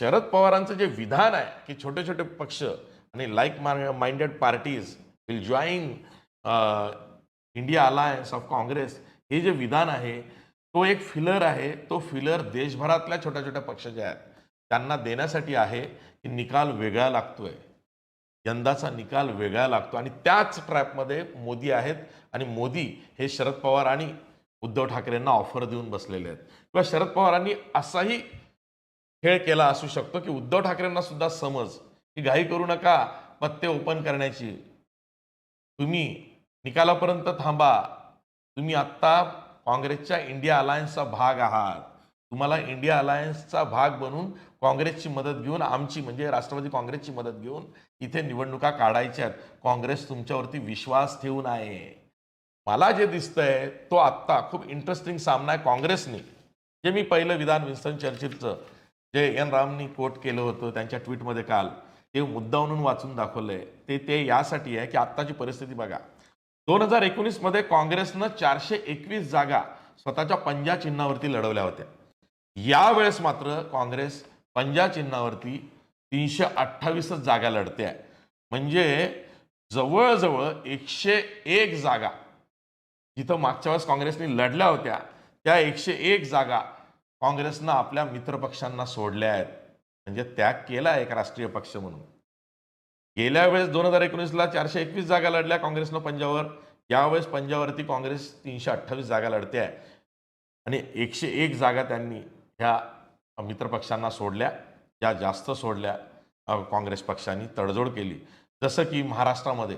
शरद पवारांचं जे विधान आहे की छोटे छोटे पक्ष आणि like minded parties will join India alliance of Congress हे जे विधान आहे तो एक फिलर आहे. तो फिलर देशभरातल्या छोट्या छोट्या पक्ष जे आहेत त्यांना देण्यासाठी आहे की निकाल वेगळा लागतोय. यंदाचा निकाल वेगळा लागतो आणि त्याच ट्रॅपमध्ये मोदी आहेत आणि मोदी हे शरद पवार आणि उद्धव ठाकरेंना ऑफर देऊन बसलेले आहेत. किंवा शरद पवारांनी असाही खेळ केला असू शकतो की उद्धव ठाकरेंना सुद्धा समज की घाई करू नका पत्ते ओपन करण्याची. तुम्ही निकालापर्यंत थांबा. तुम्ही आत्ता काँग्रेसच्या इंडिया अलायन्सचा भाग आहात. तुम्हाला इंडिया अलायन्सचा भाग बनून काँग्रेसची मदत घेऊन आमची म्हणजे राष्ट्रवादी काँग्रेसची मदत घेऊन इथे निवडणुका काढायच्या आहेत. काँग्रेस तुमच्यावरती विश्वास ठेवून आहे. मला जे दिसतंय तो आत्ता खूप इंटरेस्टिंग सामना आहे काँग्रेसने. जे मी पहिलं विधान विन्स्टन चर्चिलचं जे एन रामनी कोट केलं होतं त्यांच्या ट्विटमध्ये काल ते मुद्दा म्हणून वाचून दाखवलंय. ते ते यासाठी आहे की आत्ताची परिस्थिती बघा. दोन हजार एकोणीसमध्ये काँग्रेसनं चारशे एकवीस जागा स्वतःच्या पंजा चिन्हावरती लढवल्या होत्या. यावेळेस मात्र काँग्रेस पंजा चिन्हावरती तीनशे अठ्ठावीसच जागा लढते आहे. म्हणजे जवळजवळ एकशे एक जागा जिथं मागच्या वेळेस काँग्रेसने लढल्या होत्या त्या एकशे एक जागा काँग्रेसनं आपल्या मित्रपक्षांना सोडल्या आहेत. म्हणजे त्याग केला एक राष्ट्रीय पक्ष म्हणून. गेल्या वेळेस दोन हजार एकोणीसला चारशे एकवीस जागा लढल्या काँग्रेसनं पंजावर. यावेळेस पंजावरती काँग्रेस तीनशे अठ्ठावीस जागा लढते आहे. आणि एकशे एक जागा त्यांनी ह्या मित्रपक्षांना सोडल्या. ज्या जास्त सोडल्या काँग्रेस पक्षांनी तडजोड केली. जसं की महाराष्ट्रामध्ये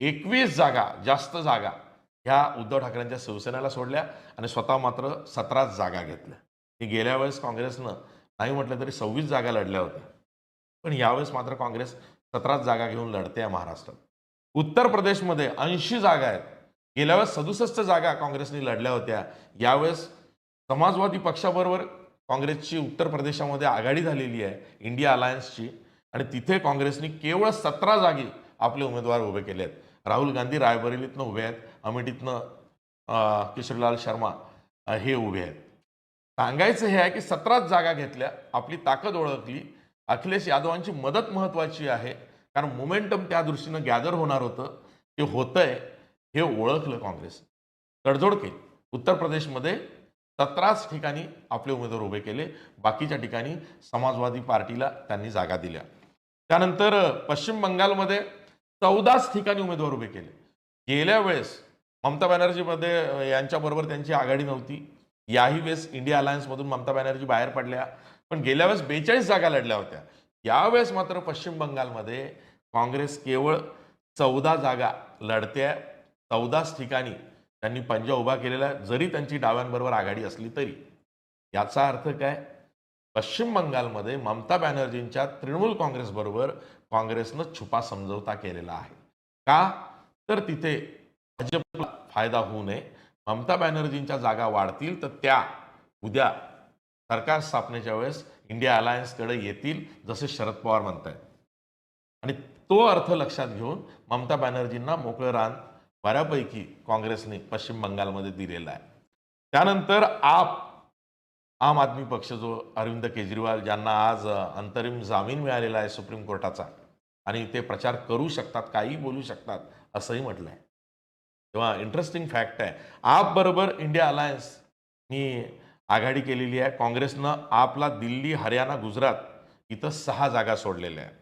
एकवीस जागा जास्त जागा ह्या उद्धव ठाकरेंच्या शिवसेनेला सोडल्या आणि स्वतः मात्र सतराच जागा घेतल्या. की गेल्या वेळेस काँग्रेसनं नाही म्हटलं तरी सव्वीस जागा लढल्या होत्या. पण यावेळेस मात्र काँग्रेस सतराच जागा घेऊन लढते आहे महाराष्ट्रात. उत्तर प्रदेशमध्ये ऐंशी जागा आहेत. गेल्या वेळेस सदुसष्ट जागा काँग्रेसने लढल्या होत्या. यावेळेस समाजवादी पक्षाबरोबर काँग्रेसची उत्तर प्रदेशामध्ये आघाडी झालेली आहे इंडिया अलायन्सची. आणि तिथे काँग्रेसने केवळ सतरा जागी आपले उमेदवार उभे केले आहेत. राहुल गांधी रायबरेलीतनं उभे आहेत. अमेठीतनं अं, किशोरलाल शर्मा हे उभे आहेत. सांगायचं हे आहे की सतराच जागा घेतल्या आपली ताकद ओळखली. अखिलेश यादवांची मदत महत्वाची आहे. कारण मोमेंटम त्या दृष्टीनं गॅदर होणार होतं. ते होतंय हे ओळखलं काँग्रेस तडजोड केली. उत्तर प्रदेशमध्ये सतराच ठिकाणी आपले उमेदवार उभे केले. बाकीच्या ठिकाणी समाजवादी पार्टीला त्यांनी जागा दिल्या. त्यानंतर पश्चिम बंगालमध्ये चौदाच ठिकाणी उमेदवार उभे केले. गेल्या वेळेस ममता बॅनर्जीमध्ये यांच्याबरोबर त्यांची आघाडी नव्हती. याही वेळेस इंडिया अलायन्समधून ममता बॅनर्जी बाहेर पडल्या. पण गेल्या वेळेस बेचाळीस जागा लढल्या होत्या. यावेळेस मात्र पश्चिम बंगालमध्ये काँग्रेस केवळ चौदा जागा लढते चौदाच ठिकाणी त्यांनी पंजा उभा केलेला आहे, जरी त्यांची डाव्यांबरोबर आघाडी असली तरी. याचा अर्थ काय? पश्चिम बंगालमध्ये ममता बॅनर्जींच्या तृणमूल काँग्रेसबरोबर काँग्रेसनं छुपा समजवता केलेला आहे. का? तर तिथे भाजपला फायदा होऊ नये. ममता बॅनर्जींच्या जागा वाढतील तर त्या उद्या सरकार स्थापनेच्या वेळेस इंडिया अलायन्सकडे येतील जसे शरद पवार म्हणत आहेत आणि तो अर्थ लक्षात घेऊन ममता बॅनर्जींना मोकळं रान बऱ्यापैकी काँग्रेसने पश्चिम बंगालमध्ये दिलेला आहे. त्यानंतर आप आम आदमी पक्ष जो अरविंद केजरीवाल ज्यांना आज अंतरिम जामीन मिळालेला आहे सुप्रीम कोर्टाचा आणि ते प्रचार करू शकतात काही बोलू शकतात असंही म्हटलं आहे तेव्हा इंटरेस्टिंग फॅक्ट आहे. आप बरोबर इंडिया अलायन्स मी आघाडी केलेली आहे. काँग्रेसनं आपला दिल्ली हरियाणा गुजरात इथं सहा जागा सोडलेल्या आहेत.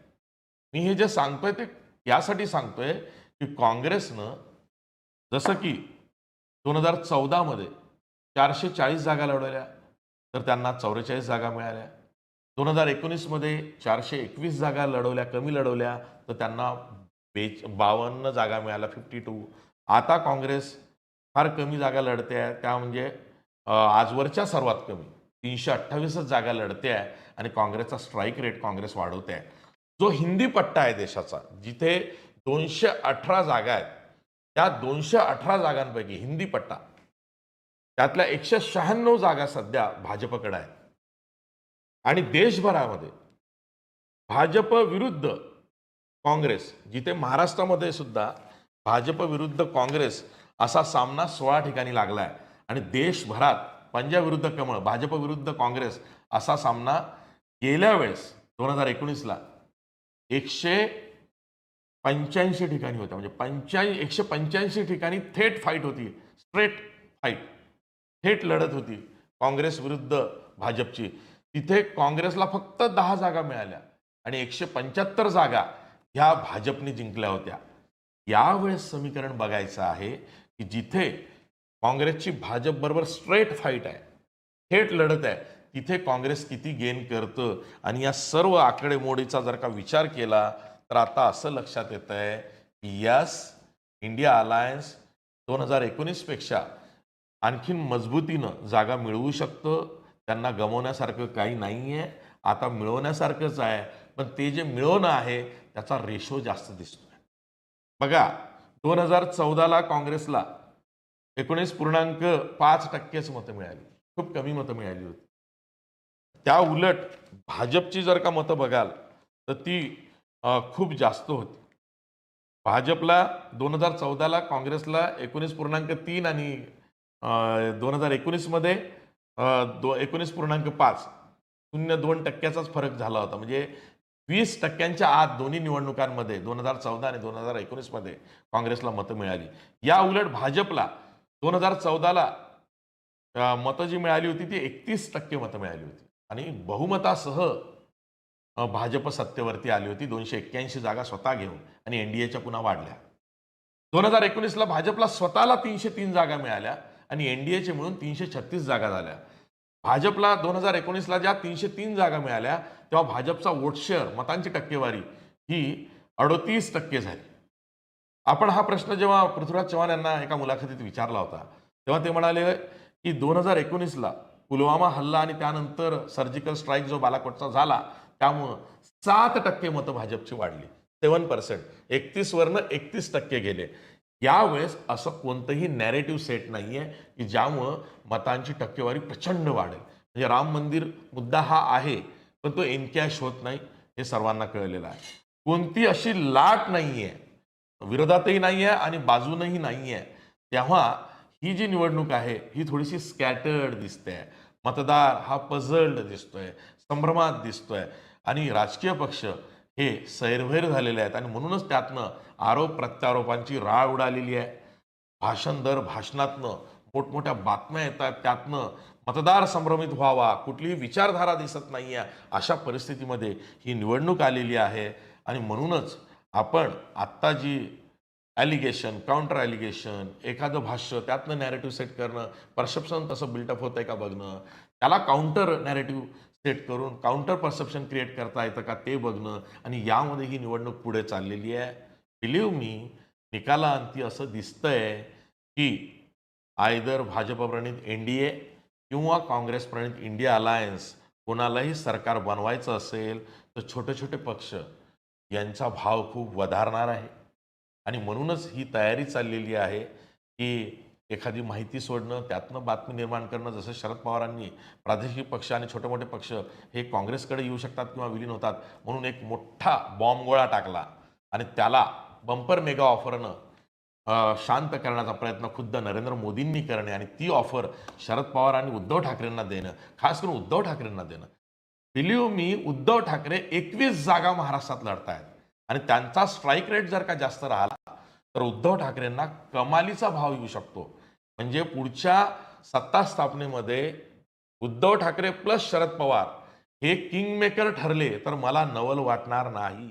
मी हे जे सांगतोय ते यासाठी सांगतोय की काँग्रेसनं जसं की दोन हजार चौदामध्ये चारशे चाळीस जागा लढवल्या तर त्यांना चौवेचाळीस जागा मिळाल्या. दोन हजार एकोणीसमध्ये चारशे एकवीस जागा लढवल्या कमी लढवल्या तर त्यांना बेच बावन्न जागा मिळाल्या फिफ्टी टू आता काँग्रेस फार कमी जागा लढते आहे. त्या म्हणजे आजवरच्या सर्वात कमी तीनशे अठ्ठावीसच जागा लढते आहे आणि काँग्रेसचा स्ट्राईक रेट काँग्रेस वाढवते आहे. जो हिंदी पट्टा आहे देशाचा जिथे दोनशे अठरा जागा आहेत त्या दोनशे अठरा जागांपैकी हिंदी पट्टा त्यातल्या एकशे शहाण्णव जागा सध्या भाजपकडे आहेत. आणि देशभरामध्ये भाजप विरुद्ध काँग्रेस जिथे महाराष्ट्रामध्ये सुद्धा भाजप विरुद्ध काँग्रेस असा सामना सोळा ठिकाणी लागला आहे आणि देशभरात पंजाब विरुद्ध कमळ भाजप विरुद्ध काँग्रेस असा सामना गेल्या वेळेस दोन हजार एकोणीसला एकशे पंच्याऐंशी ठिकाणी होत्या म्हणजे पंच्याऐंशी एकशे पंच्याऐंशी ठिकाणी थेट फाईट होती. स्ट्रेट फाईट थेट लढत होती काँग्रेस विरुद्ध भाजपची. तिथे काँग्रेसला फक्त दहा जागा मिळाल्या. आणि एकशे पंच्याहत्तर जागा ह्या भाजपने जिंकल्या होत्या. यावेळेस समीकरण बघायचं आहे की जिथे काँग्रेसची भाजप बरोबर स्ट्रेट फाईट आहे थेट लढत आहे तिथे काँग्रेस किती गेन करतं? आणि या सर्व आकडेमोडीचा जर का विचार केला तर आता असं लक्षात येत आहे की यस इंडिया अलायन्स दोन हजार एकोणीसपेक्षा आणखीन मजबूतीनं जागा मिळवू शकतं. त्यांना गमवण्यासारखं काही नाही आहे आता मिळवण्यासारखंच आहे. पण ते जे मिळवणं आहे त्याचा रेशो जास्त दिसतोय. बघा दोन हजार चौदाला काँग्रेसला एकोणीस पूर्णांक पाच टक्केच मतं मिळाली. खूप कमी मतं मिळाली होती. त्या उलट भाजपची जर का मतं बघाल तर ती खूप जास्त होती. भाजपला दोन हजार चौदाला काँग्रेसला एकोणीस पूर्णांक तीन आणि दोन हजार एकोणीसमध्ये दो एकोणीस पूर्णांक पाच शून्य दोन टक्क्याचाच फरक झाला होता. म्हणजे वीस टक्क्यांच्या आत दोन्ही निवडणुकांमध्ये दोन हजार चौदा आणि दोन हजार एकोणीसमध्ये काँग्रेसला मतं मिळाली. या उलट भाजपला दोन हजार चौदाला मतं जी मिळाली होती ती एकतीस टक्के मतं मिळाली होती. आणि बहुमतासह भाजप सत्तेवरती आली होती. दोनशे एक्क्याऐंशी जागा स्वतः घेऊन आणि एनडीएच्या पुन्हा वाढल्या. दोन हजार एकोणीसला भाजपला स्वतःला तीनशे तीन जागा मिळाल्या आणि एनडीएचे मिळून तीनशे छत्तीस जागा झाल्या. भाजपला दोन हजार एकोणीसला ज्या तीनशे तीन जागा मिळाल्या तेव्हा भाजपचा वोट शेअर मतांची टक्केवारी ही अडोतीस टक्के झाली. आपण हा प्रश्न जेव्हा पृथ्वीराज चव्हाण यांना एका मुलाखतीत विचारला होता तेव्हा ते म्हणाले की दोन हजार एकोणीसला पुलवामा हल्ला आणि त्यानंतर सर्जिकल स्ट्राईक जो बालाकोटचा झाला त्यामुळं सात टक्के मतं भाजपची वाढली. सेवन पर्सेंट. एकतीसवरनं एकतीस टक्के गेले. यावेळेस असं कोणतंही नॅरेटिव्ह सेट नाहीये की ज्यामुळं मतांची टक्केवारी प्रचंड वाढेल. म्हणजे राम मंदिर मुद्दा हा आहे पण तो एनकॅश होत नाही हे सर्वांना कळलेलं आहे. कोणती अशी लाट नाहीये विरोधातही नाहीये आणि बाजूनही नाहीये तेव्हा ही जी निवडणूक आहे ही थोडीशी स्कॅटर्ड दिसते मतदार हा पझल्ड दिसतोय संभ्रमात दिसतोय. आणि राजकीय पक्ष हे सैरभैर झालेले आहेत आणि म्हणूनच त्यातनं आरोप प्रत्यारोपांची राळ उडालेली आहे. भाषण दर भाषणातनं मोठमोठ्या बातम्या येतात त्यातनं मतदार संभ्रमित व्हावा कुठलीही विचारधारा दिसत नाही आहे अशा परिस्थितीमध्ये ही निवडणूक आलेली आहे. आणि म्हणूनच आपण आत्ता जी ॲलिगेशन काउंटर ॲलिगेशन एखादं भाष्य त्यातनं नॅरेटिव्ह सेट करणं परसेप्शन तसं बिल्टअप होतं आहे का बघणं त्याला काउंटर नॅरेटिव्ह सेट करून काउंटर परसेप्शन क्रिएट करता येतं का ते बघणं आणि यामध्ये ही निवडणूक पुढे चाललेली आहे. बिलीव मी निकालाअंती असं दिसतंय की आयदर भाजपप्रणित एन डी ए किंवा काँग्रेस प्रणित इंडिया अलायन्स कोणालाही सरकार बनवायचं असेल तर छोटे छोटे पक्ष यांचा भाव खूप वधारणार आहे. आणि म्हणूनच ही तयारी चाललेली आहे की एखादी माहिती सोडणं त्यातनं बातमी निर्माण करणं जसं शरद पवारांनी प्रादेशिक पक्ष आणि छोटे मोठे पक्ष हे काँग्रेसकडे येऊ शकतात किंवा विलीन होतात म्हणून एक मोठा बॉम्ब गोळा टाकला. आणि त्याला बंपर मेगा ऑफरनं शांत करण्याचा प्रयत्न खुद्द नरेंद्र मोदींनी करणे आणि ती ऑफर शरद पवार आणि उद्धव ठाकरेंना देणं खास करून उद्धव ठाकरेंना देणं. बिलिव्ह मी उद्धव ठाकरे एकवीस जागा महाराष्ट्रात लढतायत आणि त्यांचा स्ट्राईक रेट जर का जास्त राहिला तर उद्धव ठाकरेंना कमालीचा भाव येऊ शकतो. म्हणजे पुढच्या सत्ता स्थापनेमध्ये उद्धव ठाकरे प्लस शरद पवार हे किंगमेकर ठरले तर मला नवल वाटणार नाही.